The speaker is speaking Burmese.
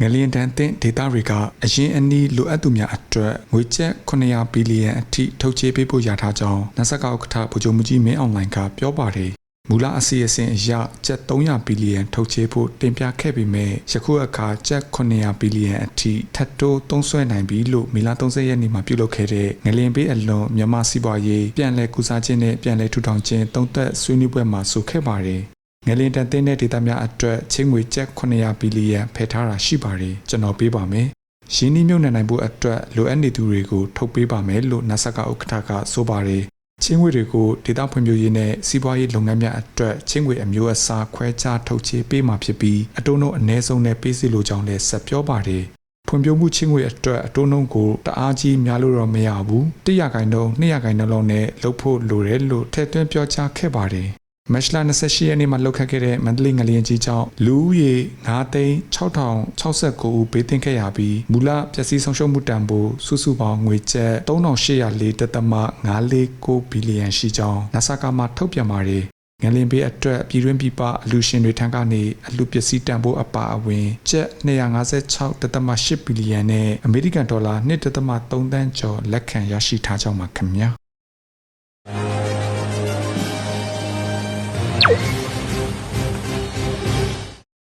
ငလျင်တန်တဲ့ဒေတာတွေကအရင်အနည်းလိုအပ်သူများအတွက်ငွေကျပ်900ဘီလီယံအထိထုတ်ချေပေးဖို့ရထားကြောင်းနစကဥက္ကဋ္ဌဗိုလ်ချုပ်မှုကြီးမင်းအွန်လိုင်းကပြောပါတယ်မူလအစီအစဉ်အရကျပ်300ဘီလီယံထုတ်ချေဖို့တင်ပြခဲ့ပေမဲ့ယခုအခါကျပ်900ဘီလီယံအထိထပ်တိုးသုံးစွဲနိုင်ပြီလို့မီလာ30ရက်နေ့မှာပြုလုပ်ခဲ့တဲ့ငလျင်ပေးအလွန်မြန်မာစီးပွားရေးပြန်လည်ကုစားခြင်းနဲ့ပြန်လည်ထူထောင်ခြင်းတုံ့သက်ဆွေးနွေးပွဲမှာဆိုခဲ့ပါတယ် ငလင်တန်တင်းတဲ့ဒေတာများအတွက်ချင်းငွေကျပ်900ဘီလီယံဖယ်ထားတာရှိပါတယ်ကျွန်တော်ပေးပါမယ်ရင်းနှီးမြှုပ်နှံနိုင်ဖို့အတွက်လိုအပ်နေသူတွေကိုထုတ်ပေးပါမယ်လို့နတ်ဆက်ကဥက္ကဋ္ဌကဆိုပါတယ်ချင်းငွေတွေကိုဒေတာဖွံ့ဖြိုးရေးနဲ့စီးပွားရေးလုပ်ငန်းများအတွက်ချင်းငွေအမျိုးအစားခွဲခြားထုတ်ချေပေးမှာဖြစ်ပြီးအတုံးတို့အ ਨੇ ဆုံးနဲ့ပေးစီလိုကြောင်းလည်းဆက်ပြောပါတယ်ဖွံ့ဖြိုးမှုချင်းငွေအတွက်အတုံးလုံးကိုတအားကြီးများလို့တော့မရဘူး100ခိုင်နှုန်း200ခိုင်နှုန်းလောက်နဲ့လုပ်ဖို့လိုတယ်လို့ထည့်သွင်းပြောကြားခဲ့ပါတယ် မက်ရှလာ28ရက်နေ့မှာလှုပ်ခတ်ခဲ့တဲ့မန္တလေးငလျင်ကြီးကြောင့်လူဦးရေ9သိန်း6069ဦးဘေးသင့်ခဲ့ရပြီးမူလပျက်စီးဆုံးရှုံးမှုတန်ဖိုးစုစုပေါင်းငွေကျပ်3804.549ဘီလီယံရှိကြောင်းနာဆာကမှထုတ်ပြန်ပါတယ်ငလင်ဘေးအတွက်ပြည်တွင်းပြည်ပအလူရှင်တွေထံကနေအလူပစ္စည်းတန်ဖိုးအပါအဝင်ကျပ်256.8ဘီလီယံနဲ့အမေရိကန်ဒေါ်လာ1.3သန်းကျော်လက်ခံရရှိထားကြောင်းပါခင်ဗျာ